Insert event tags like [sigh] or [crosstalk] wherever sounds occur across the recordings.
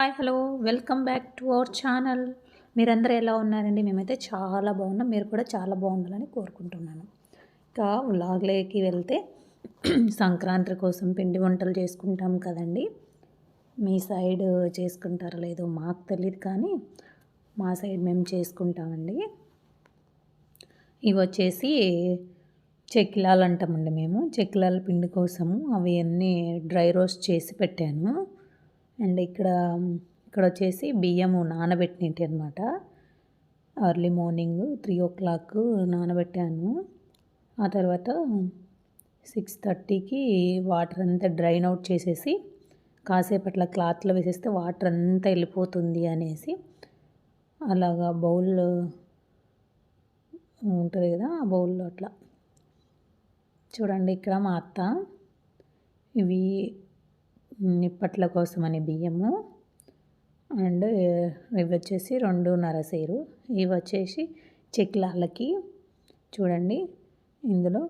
Hi hello welcome back to our channel మీరందరూ ఎలా ఉన్నారండి? మేమైతే చాలా బాగున్నాం. మీరు కూడా చాలా బాగుండాలని కోరుకుంటున్నాను. ఇంకా వ్లాగ్లోకి వెళ్తే [clears throat] సంక్రాంతి కోసం పిండి వంటలు చేసుకుంటాం కదండి. మీ సైడ్ చేసుకుంటారో లేదో మాకు తెలియదు కానీ మా సైడ్ మేము చేసుకుంటామండి. ఇవి వచ్చేసి చెక్కిలాలు అంటామండి మేము. చెక్కిలాల పిండి కోసము అవి అన్నీ డ్రై రోస్ట్ చేసి పెట్టాను. అండ్ ఇక్కడ ఇక్కడ వచ్చేసి బియ్యము నానబెట్టినట్టు అనమాట early morning three o'clock నానబెట్టాను. ఆ తర్వాత సిక్స్ థర్టీకి వాటర్ అంతా డ్రైన్ అవుట్ చేసేసి కాసేపు అట్లా క్లాత్లో వేసేస్తే వాటర్ అంతా వెళ్ళిపోతుంది అనేసి అలాగా బౌల్ ఉంటుంది కదా ఆ బౌల్లో అట్లా. చూడండి ఇక్కడ మా అత్త ఇవి నిప్పట్ల కోసమని బియ్యము అండ్ ఇవి వచ్చేసి రెండున్నర సేరు. ఇవి వచ్చేసి చెక్లాలకి చూడండి ఇందులో.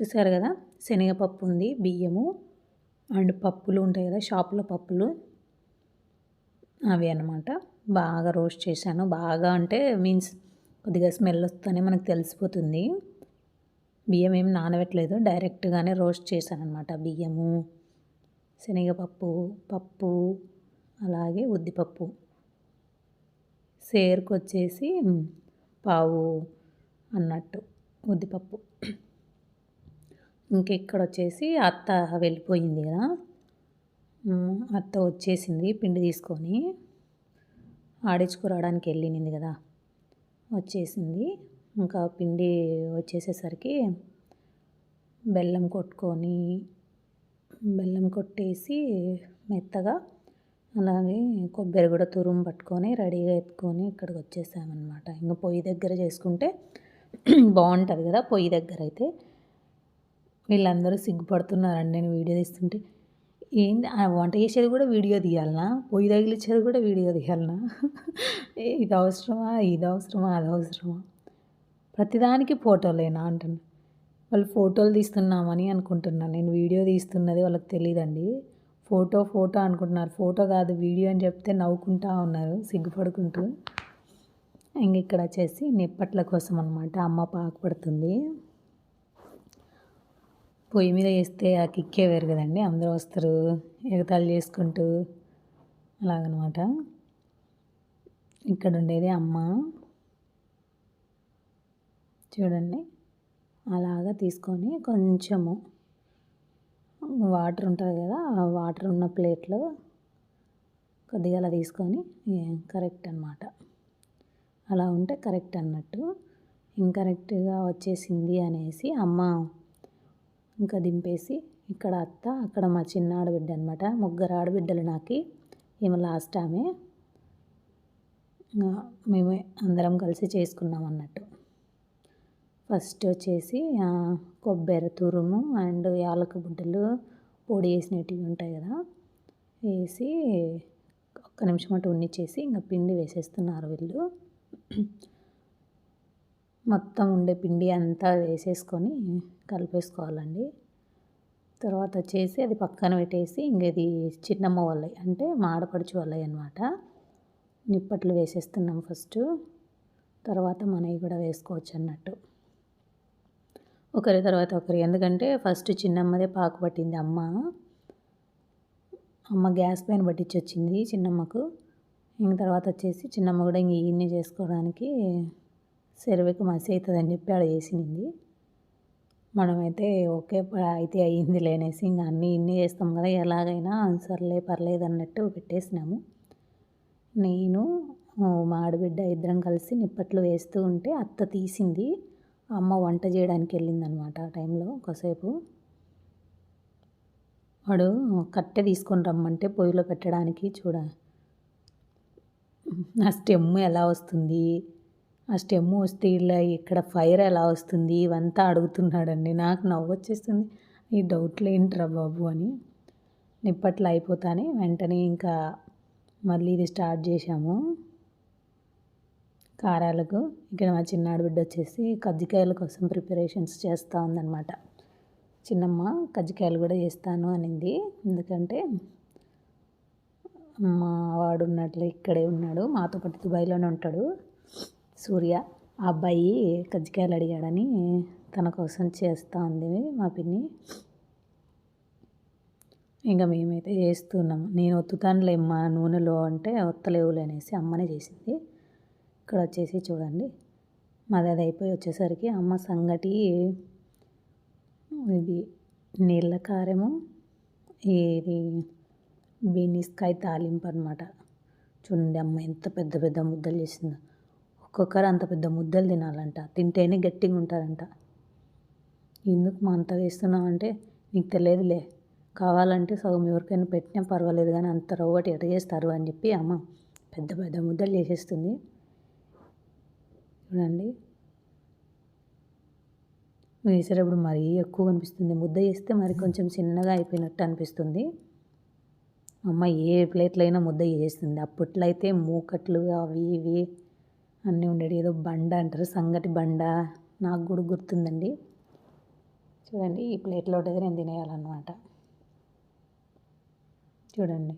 చూసారు కదా? శనగపప్పు ఉంది బియ్యము అండ్ పప్పులు ఉంటాయి కదా షాపులో పప్పులు. అవి అనమాట బాగా రోస్ట్ చేశాను. బాగా అంటే మీన్స్ కొద్దిగా స్మెల్ వస్తూనే మనకు తెలిసిపోతుంది. బియ్యం ఏం నానబెట్టలేదు. డైరెక్ట్గానే రోస్ట్ చేశాను అనమాట బియ్యము శనగపప్పు పప్పు అలాగే ఉద్దిపప్పు. సేర్కు వచ్చేసి పావు అన్నట్టు ఉద్దిపప్పు. ఇంక ఇక్కడ వచ్చేసి అత్త వెళ్ళిపోయింది కదా. అత్త వచ్చేసింది పిండి తీసుకొని. ఆడించుకురావడానికి వెళ్ళింది కదా. వచ్చేసింది. ఇంకా పిండి వచ్చేసేసరికి బెల్లం కొట్టుకొని బెల్లం కొట్టేసి మెత్తగా అలాగే కొబ్బరి కూడా తురుము పట్టుకొని రెడీగా ఎత్తుకొని ఇక్కడికి వచ్చేసామన్నమాట. ఇంకా పొయ్యి దగ్గర చేసుకుంటే బాగుంటుంది కదా పొయ్యి దగ్గర అయితే. వీళ్ళందరూ సిగ్గుపడుతున్నారండి నేను వీడియో తీస్తుంటే. ఏంది? వంట చేసేది కూడా వీడియో తీయాలనా? పొయ్యి తగిలిచ్చేది కూడా వీడియో తీయాలనా? [laughs] ఇది అవసరమా? ఇది అవసరమా? అది అవసరమా? ప్రతిదానికి ఫోటోలేనా అంటున్నా. వాళ్ళు ఫోటోలు తీస్తున్నామని అనుకుంటున్నాను నేను వీడియో తీస్తున్నది వాళ్ళకి తెలియదండి ఫోటో ఫోటో అనుకుంటున్నారు. ఫోటో కాదు వీడియో అని చెప్తే నవ్వుకుంటా ఉన్నారు సిగ్గుపడుకుంటూ. ఇంక ఇక్కడ వచ్చేసి నిప్పట్ల కోసం అనమాట అమ్మ పాకుపడుతుంది పొయ్యి మీద వేస్తే ఆ కిక్కే వేరు కదండి. అందరూ వస్తారు ఎగతాళి చేసుకుంటూ. అలాగనమాట. ఇక్కడ ఉండేది అమ్మ. చూడండి. అలాగా తీసుకొని కొంచెము వాటర్ ఉంటుంది కదా ఆ వాటర్ ఉన్న ప్లేట్లో కొద్దిగా అలా తీసుకొని కరెక్ట్ అనమాట అలా ఉంటే కరెక్ట్ అన్నట్టు. ఇంకరెక్ట్గా వచ్చేసింది అనేసి అమ్మ ఇంకా దింపేసి ఇక్కడ అత్త అక్కడ మా చిన్న ఆడబిడ్డ అనమాట ముగ్గురు ఆడబిడ్డలు నాకు ఈమె లాస్ట్ ఆమె. మేమే అందరం కలిసి చేసుకున్నాం అన్నట్టు. ఫస్ట్ వచ్చేసి కొబ్బరి తురుము అండ్ యాలక బుడ్డలు పొడి వేసినవి ఉంటాయి కదా వేసి ఒక్క నిమిషం అటు ఉన్నిచ్చేసి ఇంకా పిండి వేసేస్తున్నారు వీళ్ళు. మొత్తం ఉండే పిండి అంతా వేసేసుకొని కలిపేసుకోవాలండి. తర్వాత వచ్చేసి అది పక్కన పెట్టేసి ఇంక ఇది చిన్నమ్మ వాళ్ళవి అంటే మాడపడుచు వాళ్ళవి అనమాట నిప్పట్లు వేసేస్తున్నాం ఫస్ట్. తర్వాత మనవి కూడా వేసుకోవచ్చు అన్నట్టు. ఒకరి తర్వాత ఒకరి. ఎందుకంటే ఫస్ట్ చిన్నమ్మదే పాకు పట్టింది అమ్మ. అమ్మ గ్యాస్ పైన పట్టించి వచ్చింది చిన్నమ్మకు. ఇంక తర్వాత వచ్చేసి చిన్నమ్మ కూడా ఇంక ఈయన్ని చేసుకోవడానికి సెరవికి మసి అవుతుందని చెప్పి ఆడ చేసింది. మనమైతే ఓకే అయితే అయ్యింది లేనేసి ఇంకా అన్నీ ఇన్ని చేస్తాం కదా ఎలాగైనా సర్లే పర్లేదు అన్నట్టు పెట్టేసినాము. నేను మా ఆడబిడ్డ ఇద్దరం కలిసి నిప్పట్లు వేస్తూ ఉంటే అత్త తీసింది. అమ్మ వంట చేయడానికి వెళ్ళిందనమాట ఆ టైంలో ఒకసేపు వాడు కట్టె తీసుకొని రమ్మంటే పొయ్యిలో పెట్టడానికి చూడ ఆ స్టెమ్ ఎలా వస్తుంది? ఆ స్టెమ్ వస్తే ఇలా ఇక్కడ ఫైర్ ఎలా వస్తుంది? ఇవంతా అడుగుతున్నాడండి నాకు నవ్వు వచ్చేస్తుంది. ఈ డౌట్లు ఏంట్రా బాబు అని నిప్పట్లో అయిపోతానే వెంటనే ఇంకా మళ్ళీ ఇది స్టార్ట్ చేశాము. కారాలకు ఇక్కడ మా చిన్నాడు బిడ్డ వచ్చేసి కజ్జికాయల కోసం ప్రిపరేషన్స్ చేస్తూ ఉందన్నమాట. చిన్నమ్మ కజ్జికాయలు కూడా చేస్తాను అనింది. ఎందుకంటే మా వాడు ఉన్నట్లు ఇక్కడే ఉన్నాడు. మాతో పాటు దుబాయ్లోనే ఉంటాడు. సూర్య ఆ అబ్బాయి కజ్జికాయలు అడిగాడని తన కోసం చేస్తూ ఉంది మా పిన్ని. ఇంకా మేమైతే చేస్తున్నాం నేను ఒత్తుతానులేమ్మా నూనెలో అంటే ఒత్తలేవులే అనేసి అమ్మనే చేసింది. ఇక్కడ వచ్చేసి చూడండి. మాది అది అయిపోయి వచ్చేసరికి అమ్మ సంగటి ఇది నీళ్ళ కారము ఇది బీనీస్కాయ తాలింపు అనమాట చూడండి అమ్మ ఎంత పెద్ద పెద్ద ముద్దలు చేసిందో. ఒక్కొక్కరు అంత పెద్ద ముద్దలు తినాలంట. తింటేనే గట్టిగా ఉంటారంట. ఎందుకు మా అంత వేస్తున్నావు అంటే నీకు తెలియదులే. కావాలంటే సగం ఎవరికైనా పెట్టినా పర్వాలేదు కానీ అంత రవ్వటి ఎట చేస్తారు అని చెప్పి అమ్మ పెద్ద పెద్ద ముద్దలు చేసేస్తుంది. చూడండి వేసేటప్పుడు మరీ ఎక్కువ అనిపిస్తుంది ముద్ద చేస్తే మరి కొంచెం చిన్నగా అయిపోయినట్టు అనిపిస్తుంది. అమ్మ ఏ ప్లేట్లో అయినా ముద్ద చేస్తుంది. అప్పట్లో అయితే మూకట్లు అవి ఇవి అన్నీ ఉండేవి. ఏదో బండ అంటారు. సంగటి బండ నాకు కూడా గుర్తుందండి. చూడండి ఈ ప్లేట్లో ఉంటుంది నేను తినేయాలన్నమాట. చూడండి.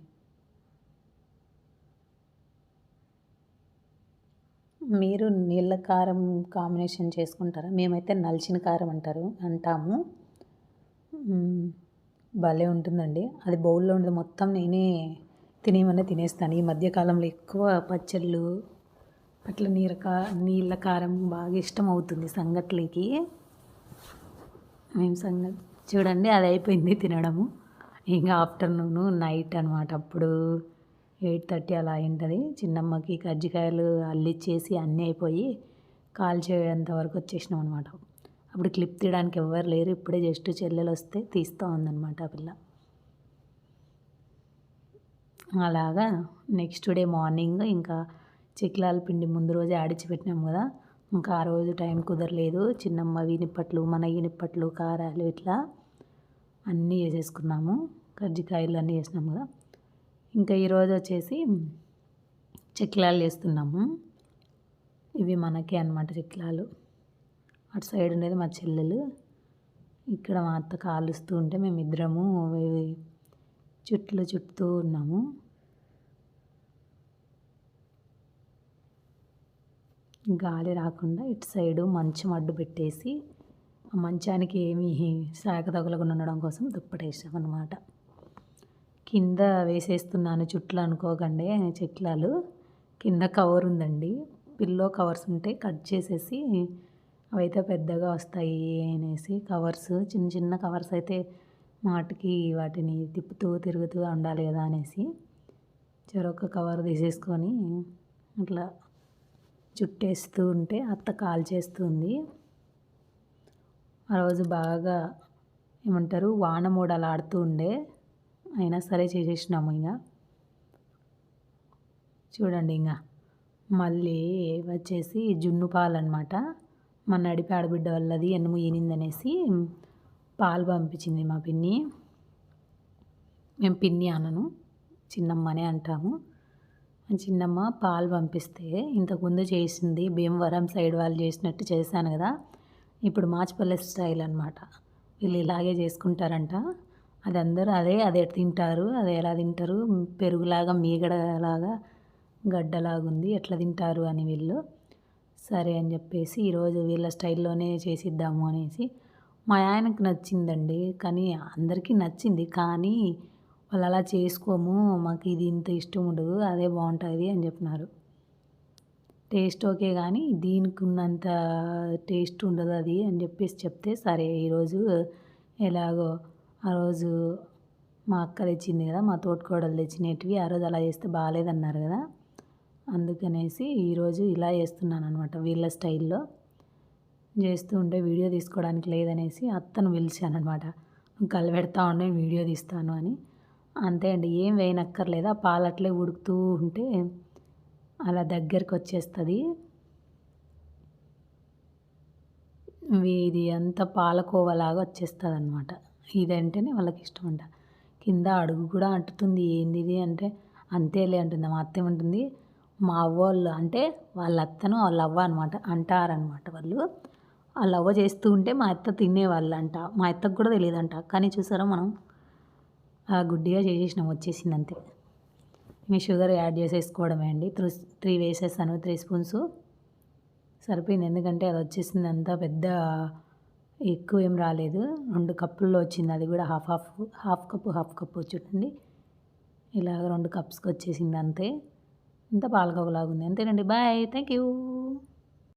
మీరు నీళ్ళ కారం కాంబినేషన్ చేసుకుంటారా? మేమైతే నలిచిన కారం అంటారు అంటాము. భలే ఉంటుందండి. అది బౌల్లో ఉండేది. మొత్తం నేనే తినేమన్నా తినేస్తాను. ఈ మధ్యకాలంలో ఎక్కువ పచ్చళ్ళు అట్లా నీర కా నీళ్ళ కారం బాగా ఇష్టం అవుతుంది సంగట్లకి. మేము సంగతి చూడండి అది అయిపోయింది తినడము. ఇంకా ఆఫ్టర్నూను నైట్ అనమాట అప్పుడు. ఎయిట్ థర్టీ అలా అయింటుంది. చిన్నమ్మకి కజ్జికాయలు అల్లిచ్చేసి అన్నీ అయిపోయి కాల్ చేయంత వరకు వచ్చేసినాం అనమాట అప్పుడు క్లిప్ తీయడానికి ఎవ్వరు లేరు. ఇప్పుడే జస్ట్ చెల్లెలు వస్తే తీస్తూ ఉందన్నమాట ఆ పిల్ల. అలాగా నెక్స్ట్ డే మార్నింగ్ ఇంకా చిక్లాల పిండి ముందు రోజే ఆడిచిపెట్టినాం కదా. ఇంకా ఆ రోజు టైం కుదరలేదు. చిన్నమ్మ వినిప్పట్లు మన వినిప్పట్లు కారాలు ఇట్లా అన్నీ వేసేసుకున్నాము కజ్జికాయలు అన్నీ వేసినాం కదా. ఇంకా ఈరోజు వచ్చేసి చిక్లాలు చేస్తున్నాము. ఇవి మనకే అనమాట చిక్లాలు అటు సైడ్ ఉండేది మా చెల్లెలు. ఇక్కడ మా అత్త కాలుస్తూ ఉంటే మేమిద్దరము చుట్లు చుట్టూ ఉన్నాము. గాలి రాకుండా ఇటు సైడు మంచం అడ్డు పెట్టేసి ఆ మంచానికి ఏమి శాఖ తగలకుండా ఉండడం కోసం దుప్పటేసాం అనమాట కింద వేసేస్తున్నాను చుట్లు అనుకోకండి చెట్లాలు. కింద కవర్ ఉందండి. పిల్లో కవర్స్ ఉంటే కట్ చేసేసి అవైతే పెద్దగా వస్తాయి అనేసి కవర్స్ చిన్న చిన్న కవర్స్ అయితే మాటికి వాటిని తిప్పుతూ తిరుగుతూ ఉండాలి కదా అనేసి చెరొక కవర్ తీసేసుకొని అట్లా చుట్టేస్తూ ఉంటే అత్త కాల్ చేస్తుంది ఆ రోజు బాగా ఏమంటారు వాన మూడలు ఆడుతూ ఉండే అయినా సరే చేసేసినాము ఇంకా చూడండి ఇంకా మళ్ళీ వచ్చేసి జున్ను పాలు అనమాట మా నడిపి ఆడబిడ్డ వల్లది ఎన్నుము ఈనిందనేసి పాలు పంపించింది మా పిన్ని. మేము పిన్ని అనను చిన్నమ్మనే అంటాము. చిన్నమ్మ పాలు పంపిస్తే ఇంతకుముందు చేసింది భీమవరం సైడ్ వాళ్ళు చేసినట్టు చేశాను కదా. ఇప్పుడు మాచిపల్లె స్టైల్ అనమాట వీళ్ళు ఇలాగే చేసుకుంటారంట. అది అందరూ అదే అదే తింటారు అది ఎలా తింటారు పెరుగులాగా మీగడలాగా గడ్డలాగుంది ఎట్లా తింటారు అని వీళ్ళు. సరే అని చెప్పేసి ఈరోజు వీళ్ళ స్టైల్లోనే చేసిద్దాము అనేసి మా ఆయనకు నచ్చిందండి. కానీ అందరికీ నచ్చింది. కానీ వాళ్ళు అలా చేసుకోము మాకు ఇది ఇంత ఇష్టం ఉండదు అదే బాగుంటుంది అని చెప్పినారు. టేస్ట్ ఓకే కానీ దీనికి ఉన్నంత టేస్ట్ ఉండదు అది అని చెప్పేసి చెప్తే సరే ఈరోజు ఎలాగో ఆ రోజు మా అక్క తెచ్చింది కదా మా తోటకోడలు తెచ్చినవి. ఆ రోజు అలా చేస్తే బాగాలేదన్నారు కదా. అందుకనేసి ఈరోజు ఇలా చేస్తున్నాను అనమాట వీళ్ళ స్టైల్లో. చేస్తూ ఉంటే వీడియో తీసుకోవడానికి లేదనేసి అత్తను పిలిచాను అనమాట కలిపెడతా ఉండే వీడియో తీస్తాను అని. అంతే అండి ఏం వేయనక్కర్లేదు. ఆ పాలు అట్లే ఉడుకుతూ ఉంటే అలా దగ్గరికి వచ్చేస్తుంది. ఇది అంతా పాలకోవలాగా వచ్చేస్తుంది అనమాట ఇదంటేనే వాళ్ళకి ఇష్టం అంట. కింద అడుగు కూడా అంటుతుంది ఏంది ఇది అంటే అంతేలే అంటుంది. మా అత్త ఏమంటుంది మా అవ్వ వాళ్ళు అంటే వాళ్ళ అత్తను వాళ్ళ అవ్వ అనమాట అంటారనమాట వాళ్ళు. ఆ అవ్వ చేస్తూ ఉంటే మా అత్త తినేవాళ్ళంట. మా అత్తకు కూడా తెలియదంట. కానీ చూసారా మనం? ఆ గుడ్డిగా చేసేసినాం వచ్చేసింది అంతే మీ షుగర్ యాడ్ చేసేసుకోవడమే అండి. త్రీ త్రీ వేసేసాను త్రీ స్పూన్స్. సరిపోయింది. ఎందుకంటే అది వచ్చేసింది అంతా పెద్ద ఎక్కువ ఏం రాలేదు. రెండు కప్పుల్లో వచ్చింది. అది కూడా half half half cup half cup చూడండి ఇలాగ రెండు కప్స్కి వచ్చేసింది అంతే. ఇంత పాలకోవలాగా ఉంది అంతేనండి. బాయ్. Thank you